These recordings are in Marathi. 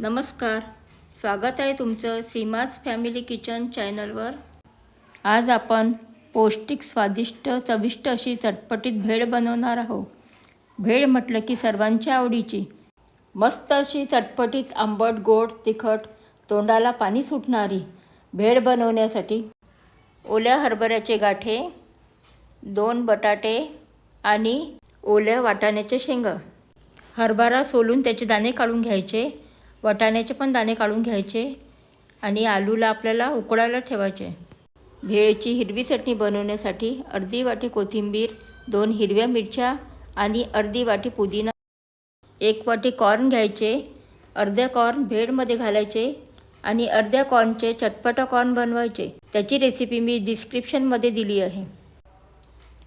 नमस्कार. स्वागत आहे तुमचं सीमाज फॅमिली किचन चॅनलवर. आज आपण पौष्टिक स्वादिष्ट चविष्ट अशी चटपटीत भेळ बनवणार आहोत. भेळ म्हटलं की सर्वांच्या आवडीची. मस्त अशी चटपटीत आंबट गोड तिखट तोंडाला पाणी सुटणारी भेळ बनवण्यासाठी ओल्या हरभऱ्याचे गाठे दोन बटाटे आणि ओल्या वाटाण्याचे शेंगा. हरभरा सोलून त्याचे दाणे काढून घ्यायचे. वाटाण्याचे पण दाणे काढून घ्यायचे आणि आलूला आपल्याला उकळायला ठेवायचे. भेळची हिरवी चटणी बनवण्यासाठी अर्धी वाटी कोथिंबीर दोन हिरव्या मिरच्या आणि अर्धी वाटी पुदिना एक वाटी कॉर्न घ्यायचे अर्ध्या कॉर्न भेळमध्ये घालायचे आणि अर्ध्या कॉर्नचे चटपटा कॉर्न बनवायचे. त्याची रेसिपी मी डिस्क्रिप्शनमध्ये दिली आहे.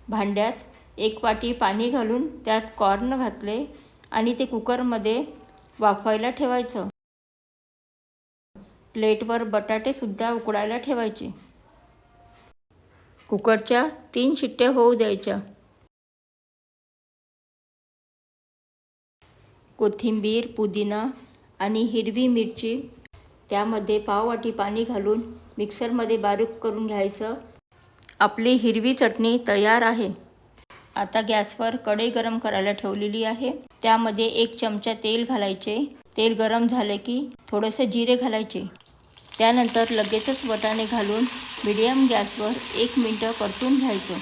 भांड्यात एक वाटी पाणी घालून त्यात कॉर्न घातले आणि ते कुकरमध्ये वाफायला ठेवायचं. प्लेटवर बटाटेसुद्धा उकडायला ठेवायचे. कुकरच्या तीन शिट्ट्या होऊ द्यायच्या. कोथिंबीर पुदिना आणि हिरवी मिरची त्यामध्ये पाववाटी पाणी घालून मिक्सरमध्ये बारीक करून घ्यायचं. आपली हिरवी चटणी तयार आहे. आता गॅसवर कढई गरम करायला ठेवलेली आहे. त्यामध्ये एक चमचा तेल घालायचे. तेल गरम झाले की थोडंसं जिरे घालायचे. त्यानंतर लगेचच वटाणे घालून मिडियम गॅसवर एक मिनटं परतून घ्यायचं.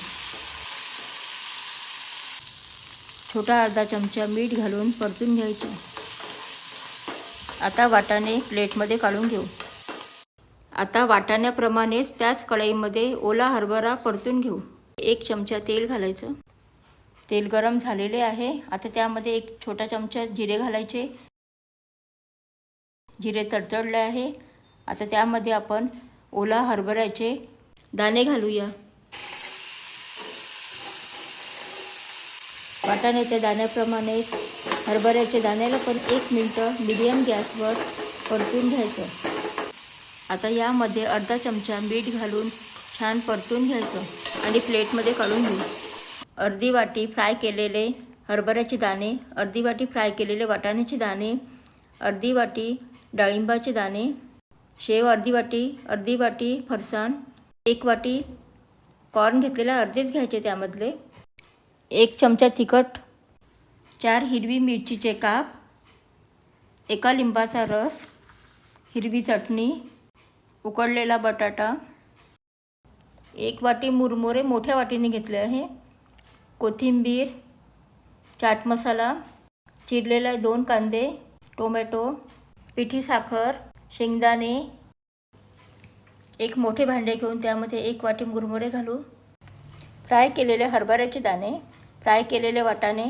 छोटा अर्धा चमचा मीठ घालून परतून घ्यायचं. आता वाटाणे प्लेटमध्ये काढून घेऊ. आता वाटाण्याप्रमाणेच त्याच कढईमध्ये ओला हरभरा परतून घेऊ. एक चमचा तेल घालायचं. तेल गरम झालेले आहे. आता त्यामध्ये एक छोटा चमचा जिरे घालायचे. जिरे तडतडले आहे. आता त्यामध्ये आपण ओला हरभऱ्याचे दाणे घालूया. वाटाण्याच्या दाण्याप्रमाणे हरभऱ्याच्या दाण्याला पण एक मिनटं मिडियम गॅसवर परतून घ्यायचं. आता यामध्ये अर्धा चमचा मीठ घालून छान परतून घ्यायचं आणि प्लेटमध्ये काढून घेऊ. अर्धी वाटी फ्राय केलेले हरभऱ्याचे दाणे अर्धी वाटी फ्राय केलेले वाटाण्याचे दाणे अर्धी वाटी डाळिंबाचे दाणे शेव अर्धी वाटी अर्धी वाटी फरसाण एक वाटी कॉर्न घेतलेला अर्धेच घ्यायचे त्यामधले एक चमचा तिखट चार हिरवी मिरचीचे काप एका लिंबाचा रस हिरवी चटणी उकडलेला बटाटा एक वाटी मुरमुरे मोठ्या वाटीने घेतले आहे. कोथिंबीर चाट मसाला चिरलेला दोन कांदे टोमॅटो पिठी साखर शेंगदाणे एक मोठे भांडे घेऊन त्यामध्ये एक वाटी मुरमुरे घालू. फ्राय केलेले हरभऱ्याचे दाणे फ्राय केलेले वाटाणे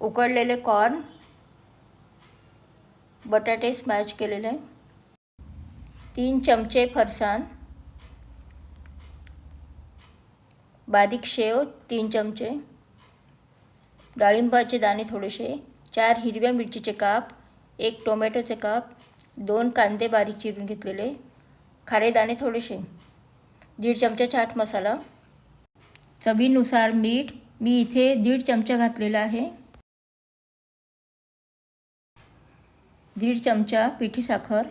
उकडलेले कॉर्न बटाटे स्मॅश केलेले तीन चमचे फरसाण बारीक शेव तीन चमचे. डाळिंबाचे दाणे थोडेसे. चार हिरव्या मिरचीचे काप. एक टोमॅटोचे काप. दोन कांदे बारीक चिरून घेतलेले. खारे दाणे थोडेसे. दीड चमचा चाट मसाला. चवीनुसार मीठ. मी इथे दीड चमचा घातलेला आहे. दीड चमचा पिठी साखर.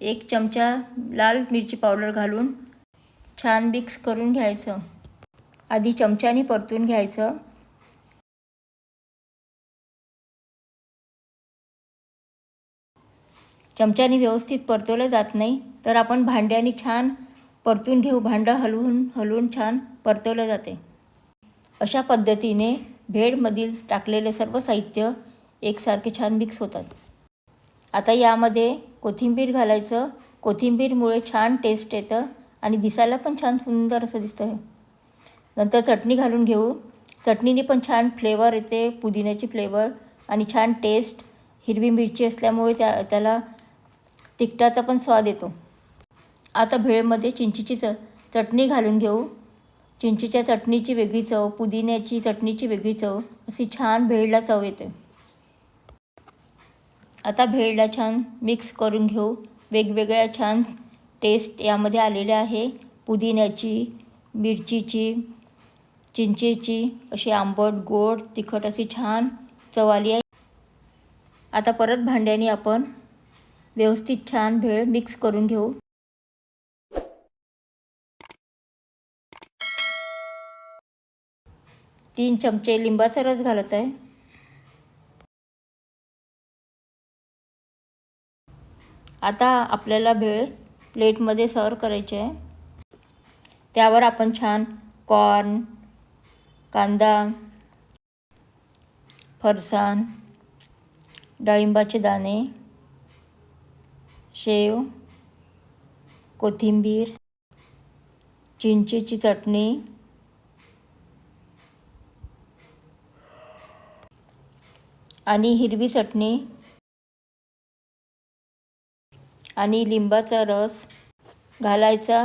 एक चमचा लाल मिरची पावडर घालून छान मिक्स करून घ्यायचं. आधी चमच्याने परतून घ्यायचं. चमच्याने व्यवस्थित परतवलं जात नाही तर आपण भांड्याने छान परतून घेऊ. भांडं हलवून हलवून छान परतवलं जाते. अशा पद्धतीने भेडमधील टाकलेले सर्व साहित्य एकसारखे छान मिक्स होतात. आता यामध्ये कोथिंबीर घालायचं. कोथिंबीरमुळे छान टेस्ट येतं. आणि दिसायला पण छान सुंदर असं दिसतं आहे नंतर चटणी घालून घेऊ. चटणीने पण छान फ्लेवर येते पुदिन्याची फ्लेवर आणि छान टेस्ट हिरवी मिरची असल्यामुळे त्या त्याला तिखटाचा पण स्वाद येतो. आता भेळमध्ये चिंचीची च चटणी घालून घेऊ. चिंचीच्या चटणीची वेगळी चव पुदिन्याची चटणीची वेगळी चव अशी छान भेळला चव येते. आता भेळला छान मिक्स करून घेऊ. वेगवेगळ्या छान टेस्ट यामध्ये आलेले आहे. पुदिन्याची मिरचीची चिंचेची अशी आंबट गोड तिखट अशी छान चव आली आहे. आता परत भांड्याने आपण व्यवस्थित छान भेळ मिक्स करून घेऊ. तीन चमचे लिंबाचा रस घालत आहे. आता आपल्याला भेळ प्लेटमध्ये सर्व करायचे आहे. त्यावर आपण छान कॉर्न कांदा फरसाण डाळिंबाचे दाणे शेव कोथिंबीर चिंचेची चटणी आणि हिरवी चटणी आणि लिंबाचा रस घालायचा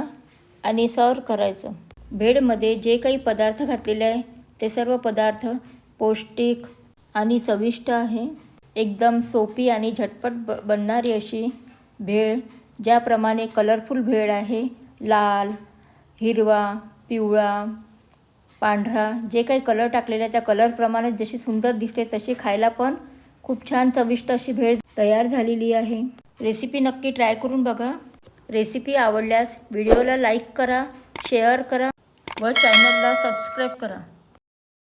आणि सर्व करायचं. भेडमध्ये जे काही पदार्थ घातलेले आहे ते सर्व पदार्थ पौष्टिक आणि चविष्ट आहे. एकदम सोपी आणि झटपट ब बनणारी अशी भेळ ज्याप्रमाणे कलरफुल भेळ आहे लाल हिरवा पिवळा पांढरा जे काही कलर टाकलेला आहे त्या कलरप्रमाणे जशी सुंदर दिसते तशी खायला पण खूप छान चविष्ट अशी भेळ तयार झालेली आहे. रेसिपी नक्की ट्राय करून बघा. रेसिपी आवडल्यास व्हिडिओला लाईक करा शेअर करा व चॅनलला सबस्क्राईब करा.